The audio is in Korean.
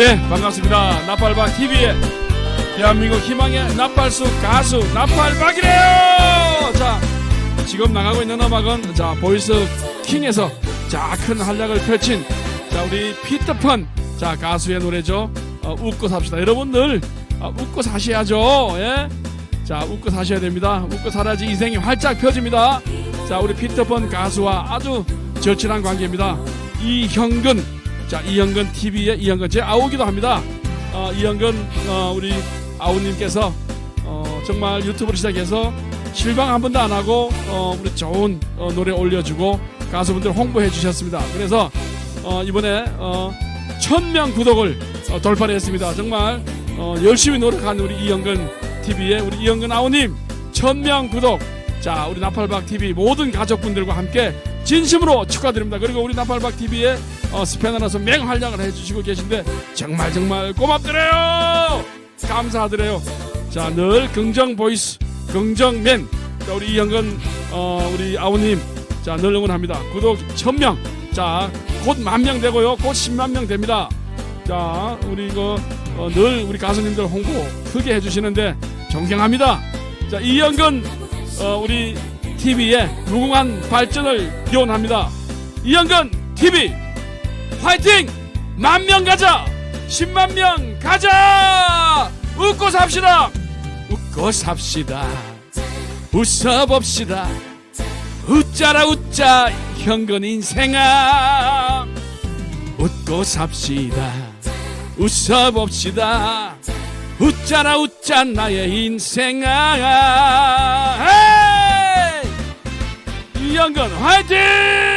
네, 반갑습니다. 나팔박 TV의 대한민국 희망의 나팔수 가수 나팔박이래요. 자, 지금 나가고 있는 음악은 자 보이스 킹에서 자 큰 활약을 펼친 자 우리 피터pan 자 가수의 노래죠. 어, 웃고 삽시다. 여러분들 어, 웃고 사셔야죠. 예. 자 웃고 사셔야 됩니다. 웃고 살아야지 인생이 활짝 펴집니다. 자 우리 피터pan 가수와 아주 절친한 관계입니다. 이형근 자 이형근 TV의 이형근 제 아우기도 합니다. 어, 이형근 어, 우리 아우님께서 어, 정말 유튜브를 시작해서 실망 한 번도 안 하고 어, 우리 좋은 어, 노래 올려주고 가수분들 홍보해 주셨습니다. 그래서 어, 이번에 어, 천명 구독을 어, 돌파를 했습니다. 정말 어, 열심히 노력한 우리 이영근 TV의 우리 이영근 아우님 천명 구독. 자 우리 나팔박 TV 모든 가족분들과 함께 진심으로 축하드립니다. 그리고 우리 나팔박 TV의 어, 스패너로서 맹활약을 해주시고 계신데 정말 정말 고맙드려요. 감사드려요. 자 늘 긍정 보이스 긍정맨 자, 우리 이영근 어, 우리 아우님 자 늘 응원합니다. 구독 천명 자 곧 만 명 되고요. 곧 10만 명 됩니다. 자 우리 이거 어, 늘 우리 가수님들 홍보 크게 해주시는데 존경합니다. 자 이영근 어, 우리 TV의 무궁한 발전을 기원합니다. 이영근 TV 화이팅! 만 명 가자! 10만 명 가자! 웃고 삽시다! 웃고 삽시다. 웃어봅시다. 웃자라 웃자 현근 인생아. 웃고 삽시다. 웃어봅시다. 웃자라 웃자 나의 인생아. 헤이! 이영근 화이팅!